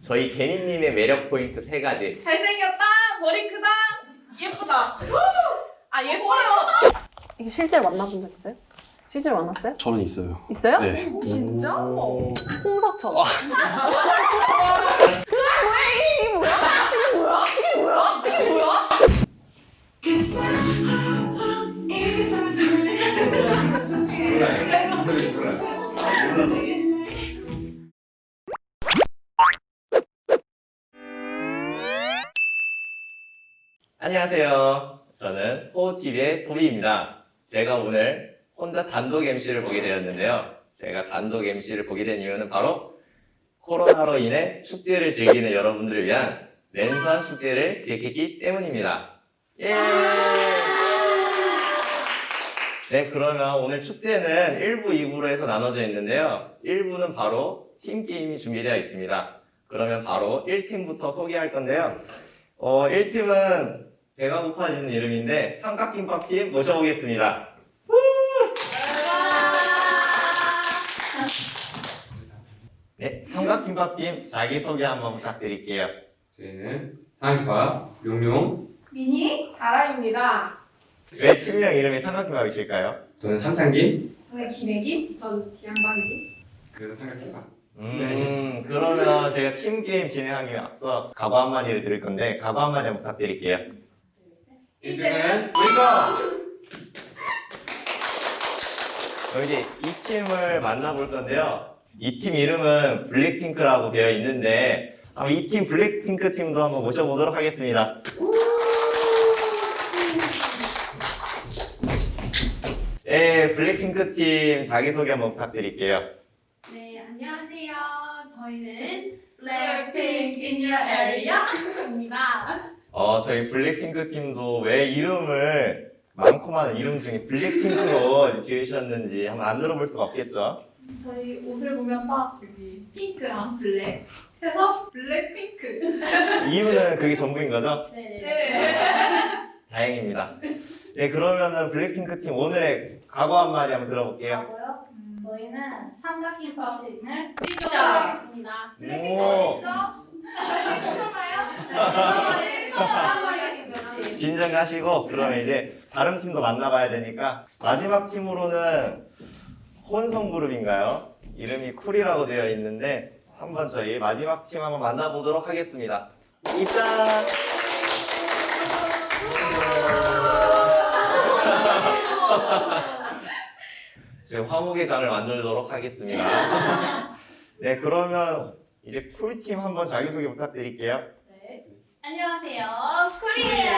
저희 개니님의 매력 포인트 세 가지. 잘생겼다, 머리 크다, 예쁘다. 아 예뻐요. 이게 실제로 만나본 적 있어요? 실제로 만났어요? 저는 있어요. 있어요? 네. 진짜? 홍석천. 안녕하세요. 저는 호우TV의 도비입니다. 제가 오늘 혼자 단독 MC를 보게 되었는데요. 제가 단독 MC를 보게 된 이유는 바로 코로나로 인해 축제를 즐기는 여러분들을 위한 랜선 축제를 기획했기 때문입니다. 예! 네, 그러면 오늘 축제는 1부, 2부로 해서 나눠져 있는데요. 1부는 바로 팀게임이 준비되어 있습니다. 그러면 바로 1팀부터 소개할 건데요. 어, 1팀은 배가 고파지는 이름인데 삼각김밥팀 모셔보겠습니다. 우! 네, 삼각김밥팀 자기소개 한번 부탁드릴게요. 저희는 상익과 용용 미니 가라입니다. 왜 팀명 이름이 삼각김밥이실까요? 저는 한창김 왜 기내기? 전 디양방기. 그래서 상익김밥 음, 그러면 제가 팀 게임 진행하기 앞서 각오 한마디를 드릴 건데 각오 한마디 한번 부탁드릴게요. 1등은 그럼 이제 이 팀을 만나볼 건데요. 이 팀 이름은 블랙핑크라고 되어 있는데 이 팀 블랙핑크 팀도 한번 모셔보도록 하겠습니다. 네, 블랙핑크 팀 자기소개 한번 부탁드릴게요. 네, 안녕하세요. 저희는 Blackpink in your area입니다. 어, 저희 블랙핑크 팀도 왜 이름을 많고 많은 이름 중에 블랙핑크로 지으셨는지 한번 안 들어볼 수가 없겠죠? 저희 옷을 보면 딱 여기 핑크랑 블랙 해서 블랙핑크. 이유는 그게 전부인 거죠? 네네. 네. 다행입니다. 네, 그러면은 블랙핑크 팀 오늘의 각오 한마디 한번 들어볼게요. 하고요. 저희는 삼각김밥을 찍자. 찍도록 하겠습니다. 오, 네. 진정하시고, 그러면 이제 다른 팀도 만나봐야 되니까, 마지막 팀으로는 혼성 그룹인가요? 이름이 쿨이라고 되어 있는데, 한번 저희 마지막 팀 한번 만나보도록 하겠습니다. 입장! 지금 화목의 장을 만들도록 하겠습니다. 네, 그러면 이제 쿨팀 한번 자기소개 부탁드릴게요. 안녕하세요. 쿨이에요.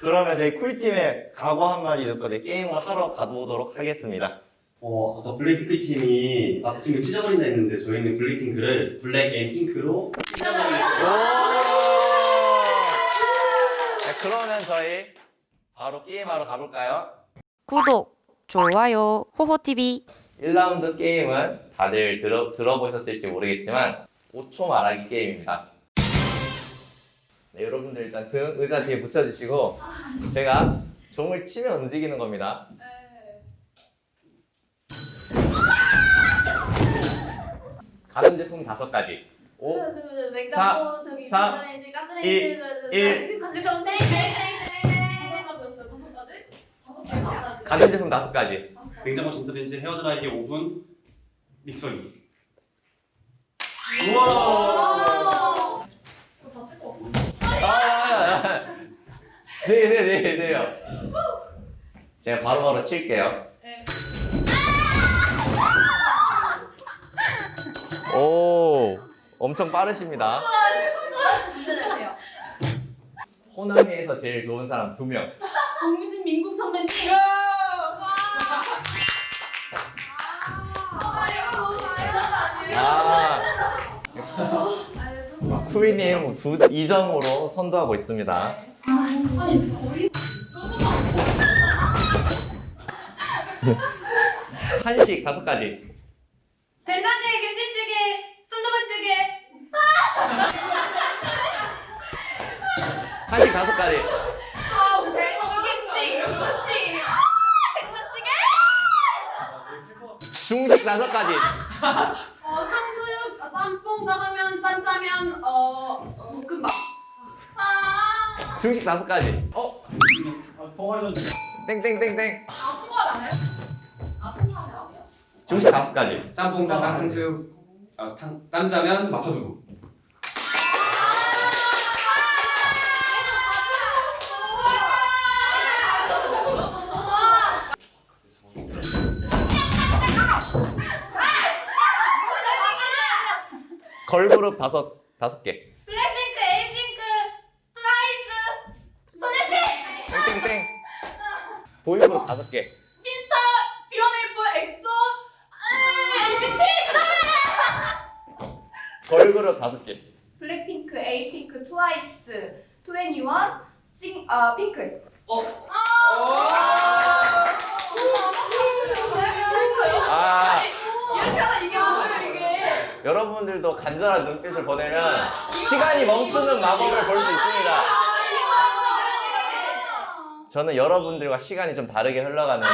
그러면 저희 쿨팀의 각오 한마디 듣고 이제 게임을 하러 가보도록 하겠습니다. 어, 아까 블랙핑크 팀이 앞팀을 찢어버린다 했는데 저희는 블랙핑크를 블랙 앤 핑크로 네, 그러면 저희 바로 게임하러 가볼까요? 구독, 좋아요, 호호TV. 1라운드 게임은 다들 들어, 들어보셨을지 모르겠지만 5초 말하기 게임입니다. 네, 여러분들 일단 등 의자 뒤에 붙여주시고 제가 종을 치면 움직이는 겁니다. 가전제품 다섯 가지. 5, 그러면 냉장고 저기 사, 전자레인지 일, 가스레인지 일. 관계점 세. 가전제품 다섯 가지. 냉장고 전자레인지 헤어드라이기 오븐 믹서기 우와 이거 다칠 거. 아, 네, 네, 네, 네요. 제가 바로바로 칠게요. 네. 오, 엄청 빠르십니다. 문제 내세요. 호남이에서 제일 좋은 사람 두 명. 정유진 민국 선배님. 아 이거 너무 잘한다 아니에요? 아. 쿠리님 두 2점으로 선두하고 있습니다. 아니 거의 한식 다섯 가지. 된장찌개, 김치찌개, 순두부찌개. 한식 다섯 가지. 아 오케이. 김치, 김치. 중식 다섯 가지. 어. 짬뽕자 하면 짬짜면 어 볶음밥. 중식 다섯 가지. 어? 땡땡땡땡. 아무말 안 해요? 중식 다섯 가지. 짬뽕, 짜장, 탕수육, 아, 탕, 짬짜면, 마파두부. 걸그룹 다섯 다섯 개. 블랙핑크, 에이핑크, 트와이스, 소녀시, 땡땡땡. 보이그룹 다섯 개. 핀스타, 비원에이플, 엑소, NCT. 걸그룹 다섯 개. 블랙핑크, 에이핑크, 트와이스, 투애니원, 싱, 어 핑크. 아 이렇게 하면 이게 뭐예요 이게? 여러분들도 간절한 눈빛을 보내면 시간이 멈추는 마법을 볼 수 있습니다. 저는 여러분들과 시간이 좀 다르게 흘러가는데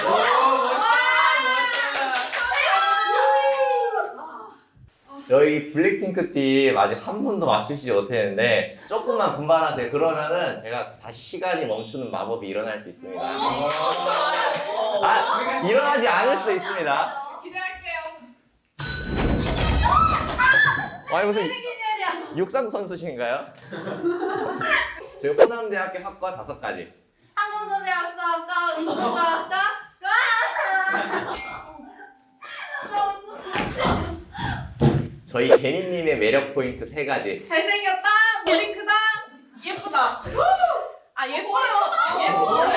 저희 블랙핑크 팀 아직 한 분도 맞추시지 못했는데 조금만 분발하세요. 그러면은 제가 다시 시간이 멈추는 마법이 일어날 수 있습니다. 아 일어나지 않을 수도 있습니다. 아니 무슨 육상 선수신가요? 저희 호남대학교 학과 다섯 가지. 항공소비학사학과, 운동과학과. 저희 개니님의 매력 포인트 세 가지. 잘생겼다, 머리 크다, 예쁘다. 아 예뻐요. 예뻐요.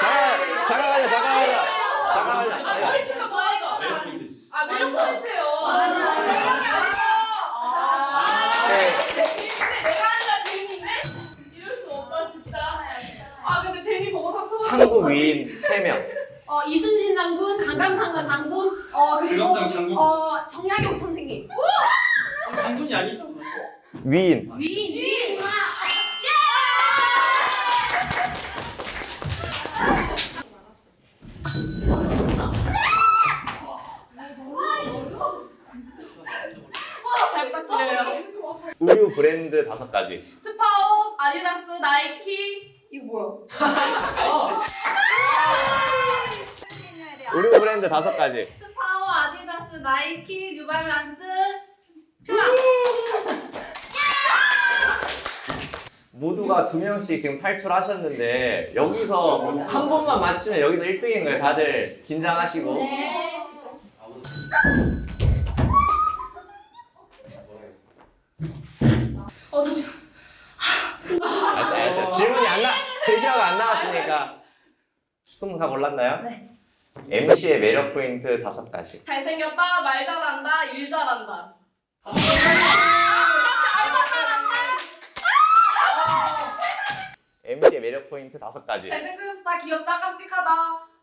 잠깐 잠깐만요 잠깐만요 잠깐만요. 머리 크다 뭐예요? 아 매력 포인트요. 네. 근데 내가 하려 데니인데 이럴 수 없다 진짜. 아 근데 데니 보고 상처 받은 한국 위인 세 명. 어 이순신 장군, 강감상사 장군, 어 그리고 강감상 장군? 어 정약용 선생님. 장군이 아니죠? 위인. 위인 위인. 잘 부탁드려요. 우유 브랜드 다섯 가지. 스파오, 아디다스, 나이키 이거 뭐야? 우유 브랜드 다섯 가지. 스파워, 아디다스, 나이키, 뉴발란스, 퓨마. 모두가 두 명씩 지금 탈출하셨는데 여기서 한 번만 맞추면 여기서 1등인 거예요. 다들 긴장하시고. 네. 어 잠시만. 알았어요, 알았어요. 질문이 안 나, 제시어가 안 나왔으니까. 스무 다 골랐나요? 네. MC의 매력 포인트 다섯 가지. 잘생겼다, 말 잘한다, 일 잘한다. MC의 매력 포인트 다섯 가지. 잘생겼다, 귀엽다, 깜찍하다,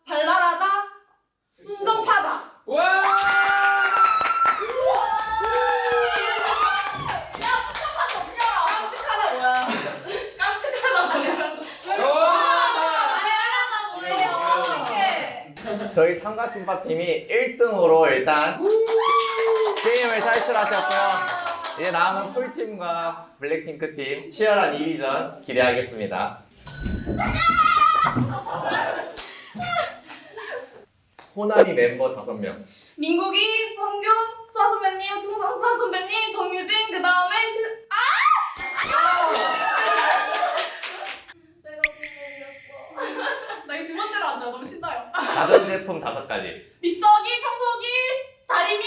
발랄하다, 순정파다. 깜 저희 삼각김밥 팀이 1등으로 일단 게임을 탈출하셨고요. 이제 남은 쿨팀과 블랙핑크 팀 치열한 2위전 기대하겠습니다. 호남이 멤버 5명. 민국이, 성규, 수아 선배님, 충성 수아 선배님, 정유진, 그 다음에 시... 나이거 두 번째로 앉아. 너무 신나요. 가전 제품 5가지. 믹서기, 청소기, 다리미,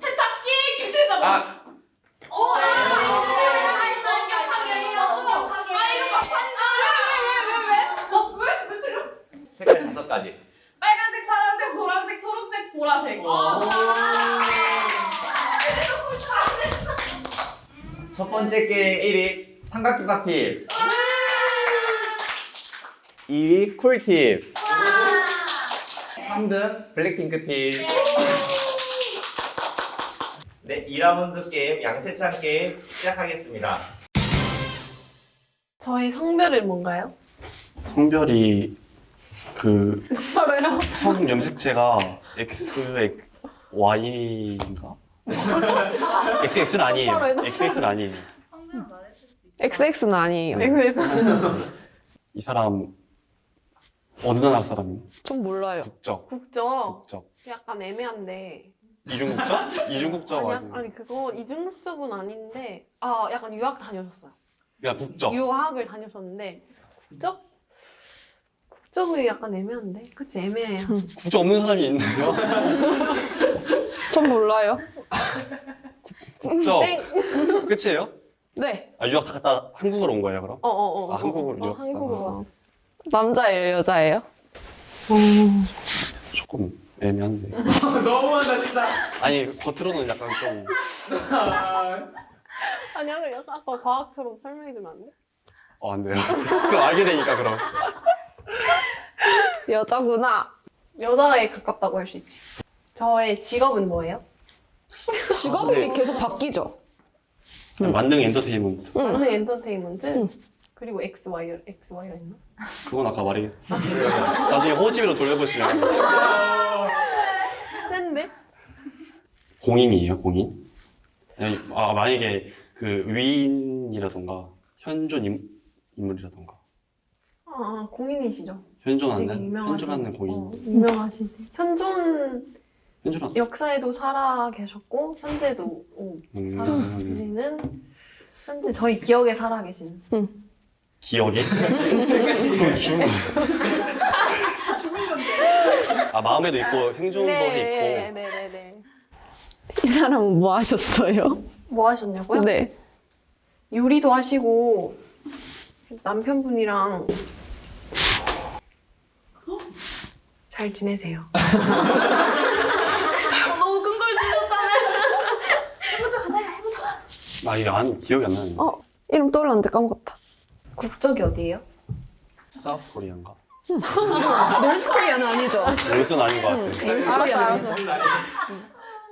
세탁기, 김치전자. 아, 오, 아, 아 이거 막판이다. 어, 왜? 왜 틀려? 색깔 5가지. 빨간색, 파란색, 노란색, 초록색, 보라색. 첫 번째 게임 1위 삼각김밥 팀. 2위 쿨팀. 3등 블랙핑크 팀. 네, 2라운드 게임 양세찬 게임 시작하겠습니다. 저의 성별이 뭔가요? 성별이 그 바로요. 성 염색체가 X, Y인가? XX는 아니에요. XX는 아니에요. 성별은. XX는 아니에요. 이 사람 어느 나라 사람이에요? 좀 몰라요. 국적. 국적 국적. 약간 애매한데. 이중국적? 이중국적 아니? 아니 그거 이중국적은 아닌데 아 약간 유학 다녔었어요. 그냥 국적. 유학을 다녔었는데 국적? 국적이 약간 애매한데? 그치 애매해요. 국적 없는 사람이 있는데요? 전 몰라요. 국적. 땡. 끝이에요? 네. 아, 유학 다 갔다 한국으로 온 거예요, 그럼? 어어어. 아, 한국으로 어, 유학 한국으로. 왔어. 남자예요, 여자예요? 조금 애매한데. 너무한다 진짜. 아니, 겉으로는 약간 좀. 아니 아까 과학처럼 설명해 주면 안 돼? 어, 안 돼요. 그거 알게 되니까, 그럼. 여자구나. 여자에 가깝다고 할 수 있지. 저의 직업은 뭐예요? 직업이 네. 계속 바뀌죠. 만능 엔터테인먼트. 만능 엔터테인먼트 응. 그리고 XY XY가 있나? 그건 아까 말해. 나중에 호TV로 돌려보시면. 센데? 공인이에요, 공인? 아니, 아, 만약에 그 위인이라던가 현존 인, 인물이라던가 아, 아 공인이시죠. 되게 현존하는 유명하신. 현존하는 공인 어, 유명하신. 현존 현존하는 역사에도 살아 계셨고 현재도 오, 살아 음, 계시는 현재 저희 기억에 살아 계신. 기억이 그럼 죽은 아 마음에도 있고 생존도 있고 네 네 네. 이 사람은 뭐 하셨어요? 뭐 하셨냐고요? 네. 요리도 하시고 남편분이랑 잘 지내세요. 너무 끙끙대셨잖아요. 아 이게 안 기억이 안 나는데 어. 이름 떠올랐는데 까먹었다. 국적이 어디예요? 사우스 코리안가 놀스코리아는 아니죠? 놀스는 아닌 것 같아 놀스코리아는 아니죠?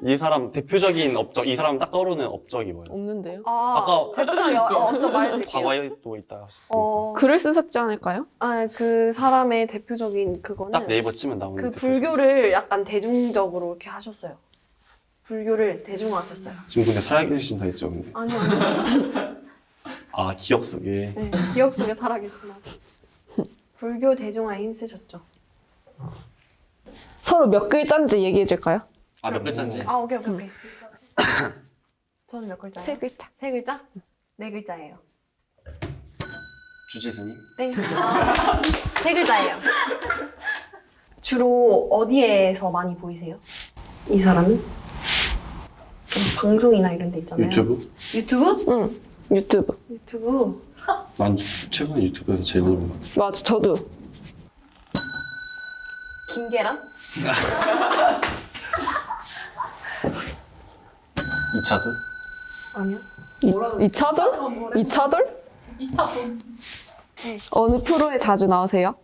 이 사람 대표적인 업적 이 사람 딱 떠오르는 업적이 뭐예요? 없는데요? 아, 아까- 대표적인 어, 어쩌 말해드릴게요. 과거에도 있다 하셨고 어, 글을 쓰셨지 않을까요? 아, 그 사람의 대표적인 그거는 딱 네이버 치면 나오는 그 대표적. 불교를 약간 대중적으로 이렇게 하셨어요. 불교를 대중화하셨어요. 지금 근데 살아계신다 했죠 근데 아니요, 아니요. 아 기억 속에 네, 기억 속에 살아계신다. 불교 대중화에 힘쓰셨죠. 서로 몇 글자인지 얘기해 줄까요? 아 몇 글자인지 아, 오케이, 오케이, 오케이. 저는 몇 글자예요? 세 글자. 세 글자? 네 글자예요. 주지스님 땡. 세 글자예요. 주로 어디에서 많이 보이세요? 이 사람은? 좀 방송이나 이런 데 있잖아요. 유튜브 유튜브? 응. 유튜브. 유튜브. 난 최근에 유튜브에서 제일 많이 같아 맞아, 저도. 김계란? 이차도 아니요. 이, 이차돌? 이차돌? 2차 돈. 어느 프로에 자주 나오세요?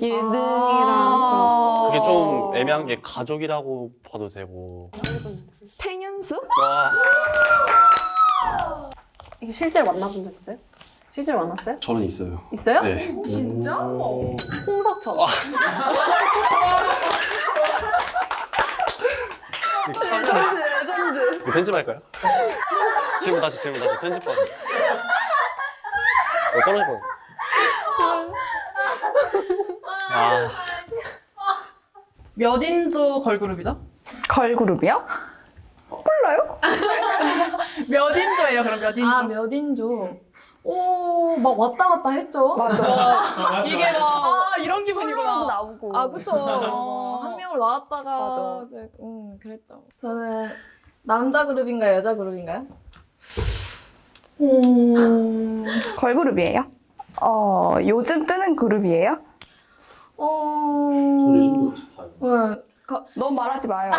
예능이랑 아. 그게 좀 애매한 게 가족이라고 봐도 되고 팽현수? 와 이게 실제로 만나본 적 있어요? 실제로 만났어요? 저는 있어요 있어요? 네 진짜? 홍석천. 레전드, 레전드. 이거 편집할까요? 질문 다시 질문 다시 편집하고 어, 떨어질 뻔 아, 몇 인조 걸그룹이죠? 걸그룹이요? 몇 인조예요, 그럼 몇 인조? 아, 몇 인조? 오, 막 왔다 갔다 했죠? 맞아. 이게 막. 아, 이런 기분이구나. 나오고. 아, 그쵸. 어, 한 명으로 나왔다가. 맞아. 이제, 음, 그랬죠. 저는 남자 그룹인가요? 여자 그룹인가요? 음, 걸그룹이에요? 어, 요즘 뜨는 그룹이에요? 어. 저 요즘도 봐요. 네, 가, 너무 말하지 마요.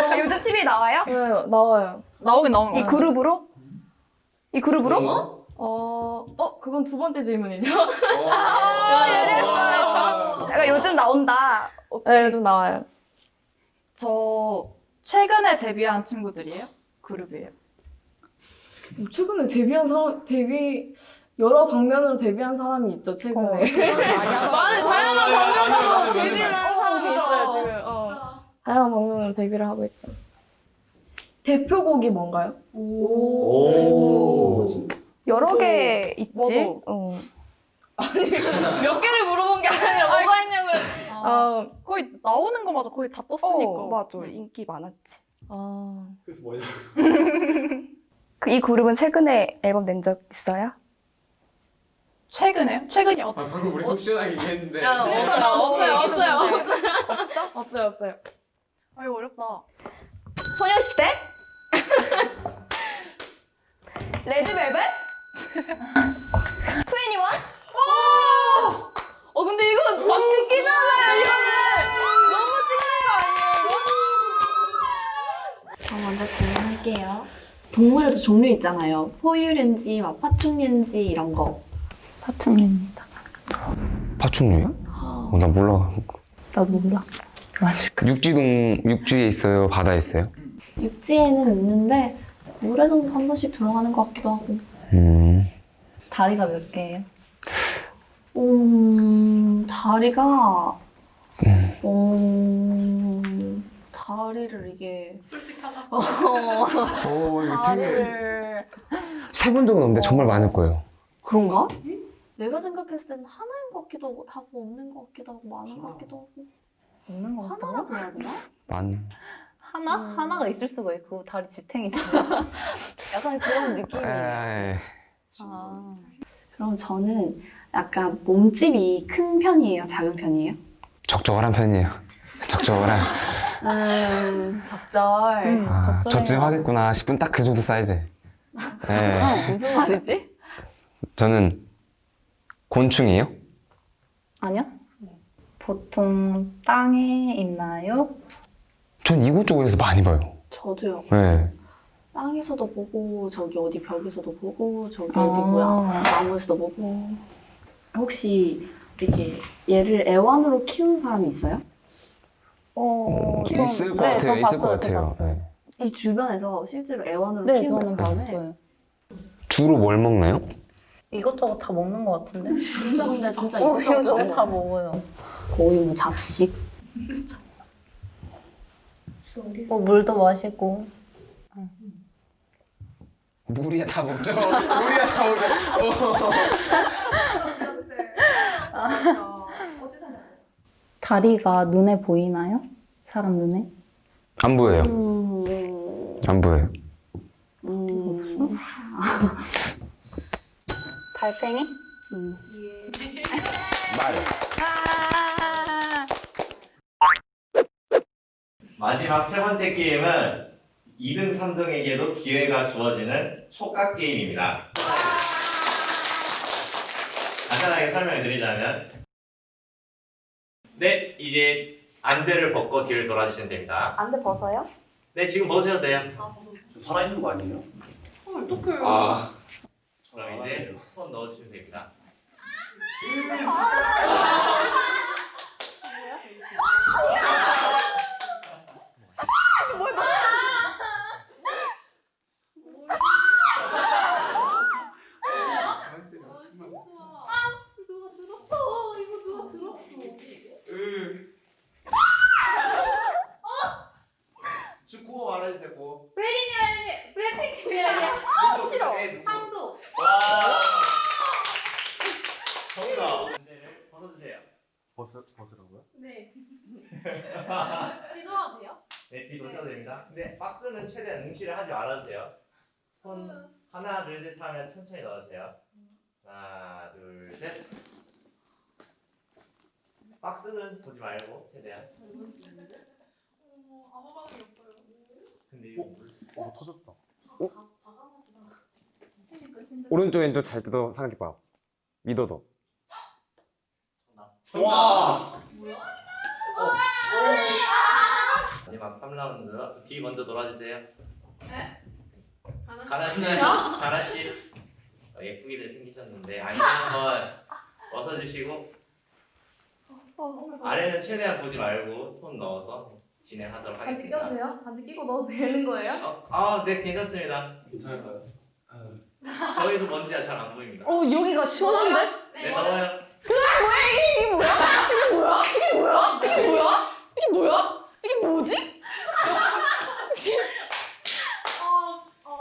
아, 요즘 TV에 나와요? 네, 나와요. 나오긴 나오는 이 거야. 그룹으로? 이 그룹으로? 어, 어, 그건 두 번째 질문이죠? 약간 요즘 나온다. 네, 좀 나와요. 저 최근에 데뷔한 친구들이에요? 그룹이에요? 뭐 최근에 데뷔한 사람, 데뷔, 여러 방면으로 데뷔한 사람이 있죠, 최근에. 많은 다양한 방면으로 데뷔를 다양한 방면으로 데뷔를 하고 있죠. 대표곡이 뭔가요? 오. 여러 개 있지. 맞아. 어. 몇 개를 물어본 게 아니라 뭐가 있냐고. 아, 거의 나오는 거마저 거의 다 떴으니까. 어, 맞아. 인기 많았지. 아. 그래서 뭐냐? 그 이 그룹은 최근에 앨범 낸 적 있어요? 최근에요? 최근이 아, 어떤? 방금 우리 속 시원하게 얘기했는데. 야, 네. 없어요, 없어요. 없어요. 없어요, 없어요. 아 이거 어렵다. 소녀시대? 레드벨벳? 트웬티원? 어, 근데 이건 막 찍기잖아요, 이거는. 너무 찍는 거 아니에요, 이거? 저 먼저 질문할게요. 동물에도 종류 있잖아요. 포유류인지, 막 파충류인지 이런 거. 파충류입니다. 파충류요? 어, 나 몰라. 나도 몰라. 맞을까? 육지동 육지에 있어요? 바다에 있어요? 육지에는 있는데 물에도 한 번씩 들어가는 것 같기도 하고. 음. 다리가 몇 개예요? 음, 다리가 음, 다리를 이게 솔직하다. 어, 어, 이거 되게 다리를 세본 적은 없는데 정말 많을 거예요. 그런가? 내가 생각했을 때는 하나인 것 같기도 하고 없는 것 같기도 하고 많은 것 같기도 하고 없는 거 하나라고 해야 되나? 많. 하나? 음. 하나가 있을 수가 있고 다리 지탱이다. 약간 그런 느낌이에요. 에이. 아. 그럼 저는 약간 몸집이 큰 편이에요? 작은 편이에요? 적절한 편이에요. 적절한. 음, 적절. 음, 아, 적절해요. 저쯤 하겠구나 싶은 딱 그 정도 사이즈. 네. 무슨 말이지? 저는 곤충이에요? 아니요. 보통 땅에 있나요? 전 이곳저곳에서 많이 봐요. 저도요. 네. 땅에서도 보고 저기 어디 벽에서도 보고 저기 아. 어디 뭐야 나무에서도 보고 혹시 이렇게 얘를 애완으로 키우는 사람이 있어요? 어, 좀- 있을 것 네, 같아요. 저 있을 봤어요, 것저 같아요. 봤어요. 네. 이 주변에서 실제로 애완으로 네, 키우는 저는 사람을 봤어요. 주로 뭘 먹나요? 이것저것 다 먹는 것 같은데? 진짜 근데 진짜 어, 이것저것 다 먹어요. 거의 뭐 잡식 어, 물도 마시고. 물이야 다 먹죠. 물이야 다 먹죠. 다리가 눈에 보이나요? 사람 눈에? 안 보여요. 음, 안 보여요. 음, 달팽이? 음. 말. 마지막 세 번째 게임은 2등, 3등에게도 기회가 주어지는 촉각 게임입니다. 간단하게 설명해 드리자면 네, 이제 안대를 벗고 뒤를 돌아주시면 됩니다. 안돼 벗어요? 네, 지금 벗으셔도 돼요. 살아있는 거 아니에요? 헐, 어떡해요. 아, 그럼 이제 손 넣어주시면 됩니다. 누가 들었어? 이거 누가 들었어? 축구 말해주세요, 고. 블랙핑크야. 아, 싫어. 황도. 와. 정답. 안대를 벗어주세요. 벗어 벗으라고요? 네. 뒤돌아도 돼요? 네, 뒤 돌려도 됩니다. 근데 박스는 최대한 응시를 하지 말아주세요. 손 하나, 둘, 셋 하면 천천히 넣어주세요. 하나, 둘, 셋. 박스는 보지 말고 최대한. 어머, 아무 반응이 없어요. 근데 이거 물. 어 터졌다. 그러니까 진짜. 오른쪽 왼쪽 잘 뜯어 생각해봐요. 믿어도. 와. 마지막 3라운드 뒤 먼저 돌아주세요. 가나 씨, 가나 씨 어, 예쁘게들 생기셨는데 아니면 한번 벗어주시고 아래는 최대한 보지 말고 손 넣어서 진행하도록 반지 껴도 하겠습니다. 돼요? 반지 끼고 넣어도 되는 거예요? 어, 아, 네 괜찮습니다. 괜찮을까요? 아, 저희도 먼지가 잘 안 보입니다. 어, 여기가 시원한데? 네, 넣어요. 이게 뭐야? 이게 뭐야? 이게 뭐야? 이게 뭐야? 이게 뭐지?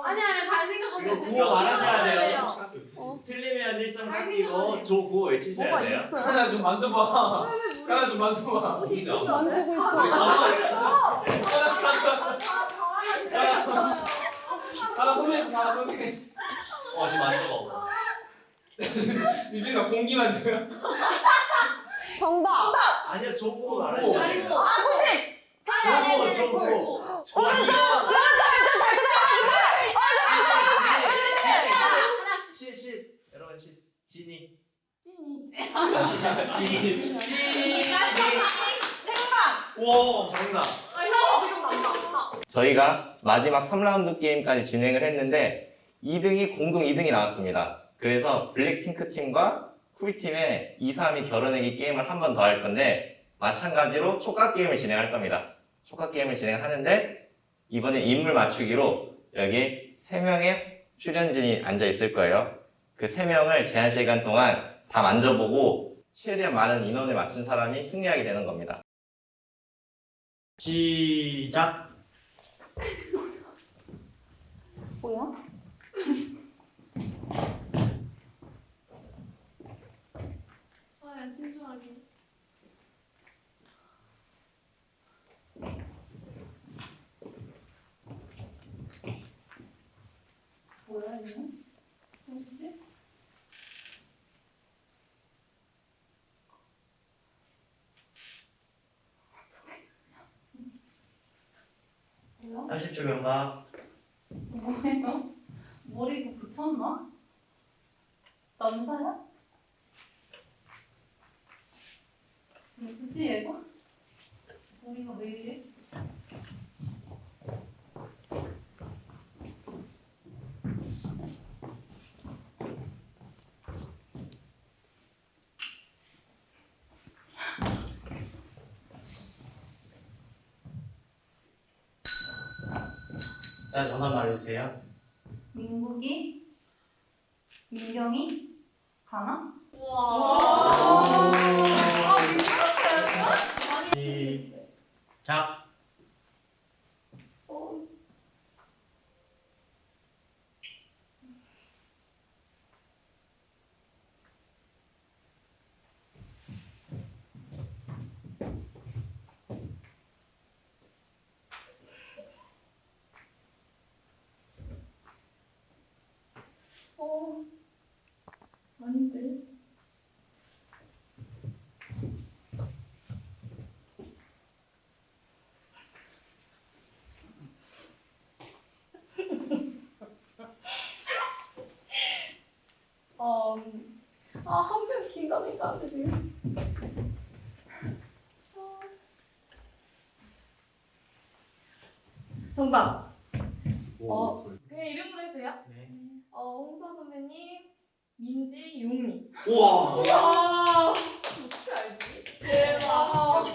아니 아니 잘 생각하세요. 이거 구호 말하셔야 돼요. 어. 틀리면 1점 잘 깎이고 생각하세요. 조고 외치셔야 뭐가 돼요. 있어요? 하나 좀 만져봐. 하나 좀 만져봐. 만지고 있어. 하나 가져왔어. 하나 손에 있어. 하나 손에. 어 지금 만져봐. 유진아 공기 만져요. 정답. 아니요 조고 오. 말하셔야 그리고 돼요. 아 근데 조고 조고. 좋아요. 십, 십. 여러분 십. 진이. 진. 진이. 와 정답. 저희가 마지막 3라운드 게임까지 진행을 했는데 2등이 공동 2등이 나왔습니다. 그래서 블랙핑크 팀과 쿨 팀의 2, 3위 결혼내기 게임을 한 번 더 할 건데 마찬가지로 촉각 게임을 진행할 겁니다. 촉각 게임을 진행하는데 이번에 인물 맞추기로 여기 3명의 출연진이 앉아 있을 거예요. 그 3명을 제한 시간 동안 다 만져보고 최대한 많은 인원을 맞춘 사람이 승리하게 되는 겁니다. 시작! 뭐야? 신중하게. 뭐야 이거? 뭐지? 뭐야? 30초 경과. 뭐예요? 머리 이거 붙였나? 남자야? 누구지 얘가? 머리가 왜 이래? 자, 전화 말해주세요. 민국이? 민경이? 가나? 시작! 어, 어, 아닌데. 어, 아, 한명 긴가민가 한데 지금. 어. 정답. 어, 그냥 이름으로 해도 돼요? 네. 어, 홍서 선배님, 용미. 우와! 우와! 어떻게 알지? 대박.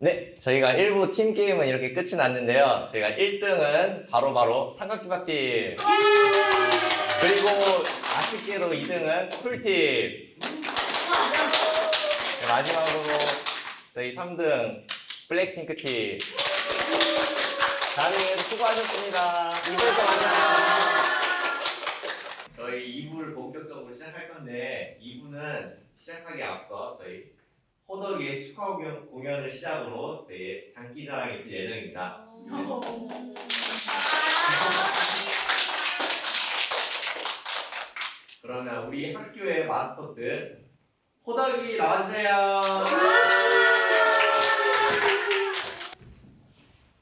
네, 저희가 1부 팀 게임은 이렇게 끝이 났는데요. 저희가 1등은 바로바로 삼각김밥 팀. 그리고 아쉽게도 2등은 쿨팀. 네, 마지막으로 저희 3등 블랙핑크 팀. 다들 수고하셨습니다. 2부에서 만나요. 저희 2부를 본격적으로 시작할 건데 2부는 시작하기 앞서 저희 호덕이의 축하 공연, 공연을 시작으로 저희 장기자랑이 있을 예정입니다. 그러면 우리 학교의 마스코트 호덕이 나와주세요.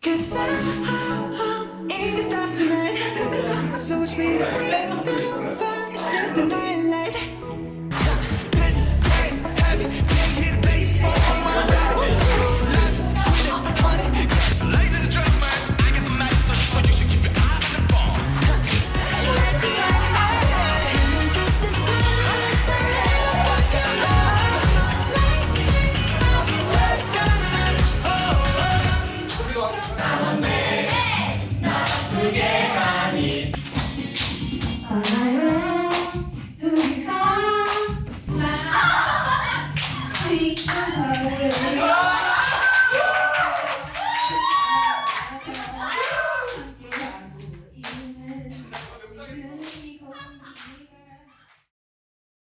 Cause I'm, in the stars tonight. So watch me. tonight.